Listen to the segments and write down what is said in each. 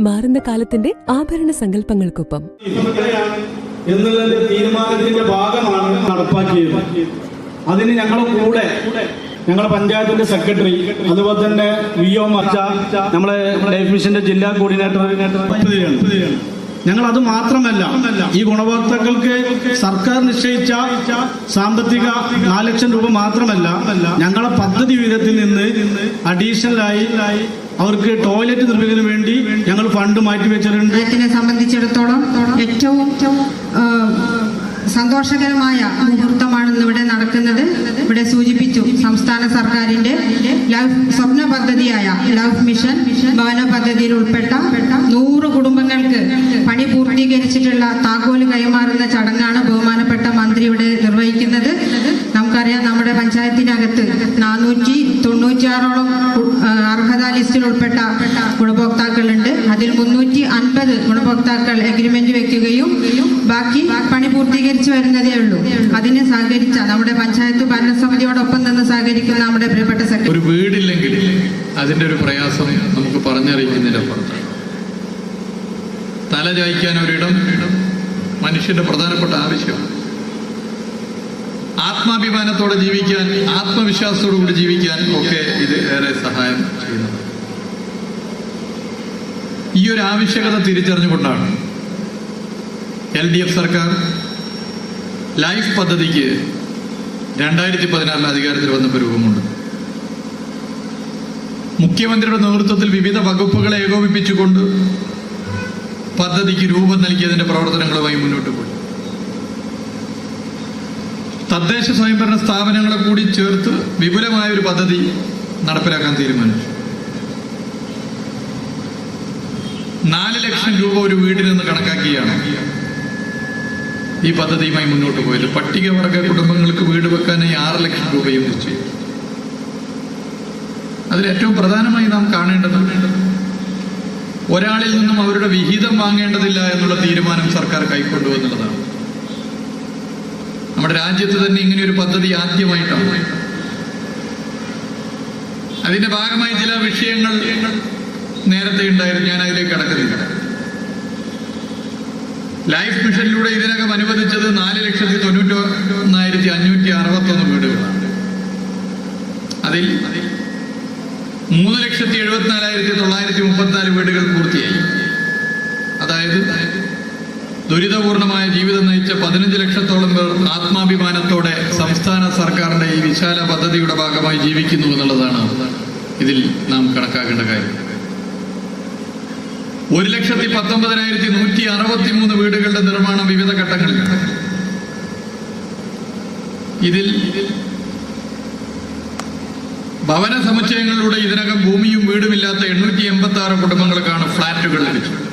മാറുന്ന കാലത്തിന്റെ ആഭരണ സങ്കല്പങ്ങൾക്കൊപ്പം. എന്നുള്ളതിന്റെ തീരുമാനത്തിന്റെ ഭാഗമാണ് നടപ്പാക്കിയത്. അതിന് ഞങ്ങളെ കൂടെ ഞങ്ങളെ പഞ്ചായത്തിന്റെ സെക്രട്ടറി അതുപോലെ തന്നെ വി ഒ മച്ച നമ്മളെ ലൈഫ് മിഷന്റെ ജില്ലാ കോർഡിനേറ്റർ ഞങ്ങൾ അത് മാത്രമല്ല ഈ ഗുണഭോക്താക്കൾക്ക് സർക്കാർ നിശ്ചയിച്ച സാമ്പത്തിക നാല് ലക്ഷം രൂപ മാത്രമല്ല ഞങ്ങളെ പദ്ധതി വിഹിതത്തിൽ നിന്ന് അഡീഷണലായി അവർക്ക് ടോയ്ലറ്റ് നിർമ്മിക്കുന്നതിന് വേണ്ടി ഞങ്ങൾ ഫണ്ട് മാറ്റി വെച്ചിട്ടുണ്ട്. പഞ്ചായത്തിനെ സംബന്ധിച്ചിടത്തോളം ഏറ്റവും സന്തോഷകരമായ മുഹൂർത്തമാണ് ഇന്നിവിടെ നടക്കുന്നത്. ഇവിടെ സൂചിപ്പിച്ചു സംസ്ഥാന സർക്കാരിന്റെ ലൈഫ് സ്വപ്ന പദ്ധതിയായ ലൈഫ് മിഷൻ ഭവന പദ്ധതിയിൽ ഉൾപ്പെട്ട നൂറ് കുടുംബങ്ങൾക്ക് പണി പൂർത്തീകരിച്ചിട്ടുള്ള താക്കോൽ കൈമാറുന്ന ചടങ്ങാണ് ബഹുമാനപ്പെട്ട മന്ത്രി ഇവിടെ നിർവഹിക്കുന്നത്. നമുക്കറിയാം നമ്മുടെ പഞ്ചായത്തിനകത്ത് നാനൂറ്റി തൊണ്ണൂറ്റിയാറോളം അർഹതാ ലിസ്റ്റിൽ ഉൾപ്പെട്ട മുന്നൂറ്റി അൻപത് ഗുണഭോക്താക്കൾ എഗ്രിമെന്റ് വെക്കുകയും ബാക്കി പണി പൂർത്തീകരിച്ചു വരുന്നതേ ഉള്ളൂ. അതിനെ സഹകരിച്ച നമ്മുടെ പഞ്ചായത്ത് ഭരണസമിതിയോടൊപ്പം നിന്ന് സഹകരിക്കുന്ന നമ്മുടെ പ്രിയപ്പെട്ട സെക്രട്ടറി ഒരു വീടില്ലെങ്കിൽ അതിന്റെ ഒരു പ്രയാസം നമുക്ക് പറഞ്ഞറിയിക്കുന്നതിന്റെ തല ചായ്ക്കാൻ ഒരിടം മനുഷ്യന്റെ പ്രധാനപ്പെട്ട ആവശ്യമാണ്. ആത്മാഭിമാനത്തോടെ ജീവിക്കാൻ ആത്മവിശ്വാസത്തോടു കൂടി ജീവിക്കാൻ ഒക്കെ ഇത് ഏറെ സഹായം ചെയ്യുന്നത് ഈ ഒരു ആവശ്യകത തിരിച്ചറിഞ്ഞുകൊണ്ടാണ് എൽ ഡി എഫ് സർക്കാർ ലൈഫ് പദ്ധതിക്ക് രണ്ടായിരത്തി പതിനാറിൽ അധികാരത്തിൽ വന്നപ്പോൾ രൂപമുണ്ട്. മുഖ്യമന്ത്രിയുടെ നേതൃത്വത്തിൽ വിവിധ വകുപ്പുകളെ ഏകോപിപ്പിച്ചുകൊണ്ട് പദ്ധതിക്ക് രൂപം നൽകിയതിന്റെ പ്രവർത്തനങ്ങളുമായി മുന്നോട്ട് പോയി. തദ്ദേശ സ്വയംഭരണ സ്ഥാപനങ്ങളെ കൂടി ചേർത്ത് വിപുലമായ ഒരു പദ്ധതി നടപ്പിലാക്കാൻ തീരുമാനിച്ചു. നാല് ലക്ഷം രൂപ ഒരു വീടിൽ നിന്ന് കണക്കാക്കിയാണ്. ഈ പദ്ധതിയുമായി മുന്നോട്ട് പോയത്. പട്ടികവർഗ കുടുംബങ്ങൾക്ക് വീട് വെക്കാനായി ആറ് ലക്ഷം രൂപയും വെച്ചു. അതിൽ ഏറ്റവും പ്രധാനമായി നാം കാണേണ്ടത് ഒരാളിൽ നിന്നും അവരുടെ വിഹിതം വാങ്ങേണ്ടതില്ല എന്നുള്ള തീരുമാനം സർക്കാർ കൈക്കൊണ്ടു എന്നുള്ളതാണ് നമ്മുടെ രാജ്യത്ത് തന്നെ ഇങ്ങനെ ഒരു പദ്ധതി ആദ്യമായിട്ടാണ്. അതിന്റെ ഭാഗമായി ചില വിഷയങ്ങൾ നേരത്തെ ഉണ്ടായിരുന്നു ഞാൻ അതിലേക്ക് കടക്കുന്നില്ല. ലൈഫ് മിഷനിലൂടെ ഇതിനകം അനുവദിച്ചത് നാല് ലക്ഷത്തി തൊണ്ണൂറ്റി ഒന്നായിരത്തി അഞ്ഞൂറ്റി അറുപത്തി ഒന്ന് വീടുകളാണ്. അതിൽ മൂന്ന് ലക്ഷത്തി എഴുപത്തിനാലായിരത്തി തൊള്ളായിരത്തി മുപ്പത്തിനാല് വീടുകൾ പൂർത്തിയായി. അതായത് ദുരിതപൂർണമായ ജീവിതം നയിച്ച പതിനഞ്ച് ലക്ഷത്തോളം പേർ ആത്മാഭിമാനത്തോടെ സംസ്ഥാന സർക്കാരിന്റെ ഈ വിശാല പദ്ധതിയുടെ ഭാഗമായി ജീവിക്കുന്നു എന്നുള്ളതാണ് ഇതിൽ നാം കണക്കാക്കേണ്ട കാര്യം. ഒരു ലക്ഷത്തി പത്തൊമ്പതിനായിരത്തി നൂറ്റി അറുപത്തി മൂന്ന് വീടുകളുടെ നിർമ്മാണം വിവിധ ഘട്ടങ്ങളിൽ. ഇതിൽ ഭവന സമുച്ചയങ്ങളിലൂടെ ഇതിനകം ഭൂമിയും വീടുമില്ലാത്ത എണ്ണൂറ്റി എൺപത്തി ആറ് കുടുംബങ്ങൾക്കാണ് ഫ്ളാറ്റുകൾ ലഭിച്ചത്.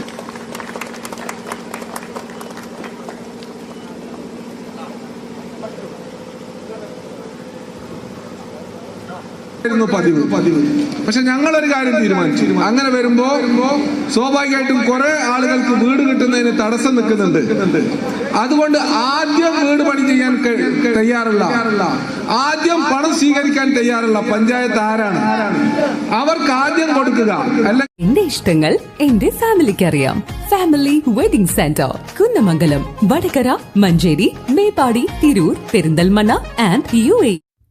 പതിവ് പതിവ്. പക്ഷെ ഒരു കാര്യം തീരുമാനിച്ചു. അങ്ങനെ വരുമ്പോ സ്വാഭാവികമായിട്ടും കുറെ ആളുകൾക്ക് വീട് കിട്ടുന്നതിന് തടസ്സം നിൽക്കുന്നുണ്ട്. അതുകൊണ്ട് ആദ്യം വീട് പണി ചെയ്യാൻ തയ്യാറുള്ള ആദ്യം പണം സ്വീകരിക്കാൻ തയ്യാറുള്ള പഞ്ചായത്ത് ആരാണ്? അവർക്ക് ആദ്യം കൊടുക്കുക. അല്ല എന്റെ ഇഷ്ടങ്ങൾ എന്റെ ഫാമിലിക്ക് അറിയാം family wedding centre Kunnamangalam Vadakara Manjeri Meppadi Tirur Perinthalmanna and U A.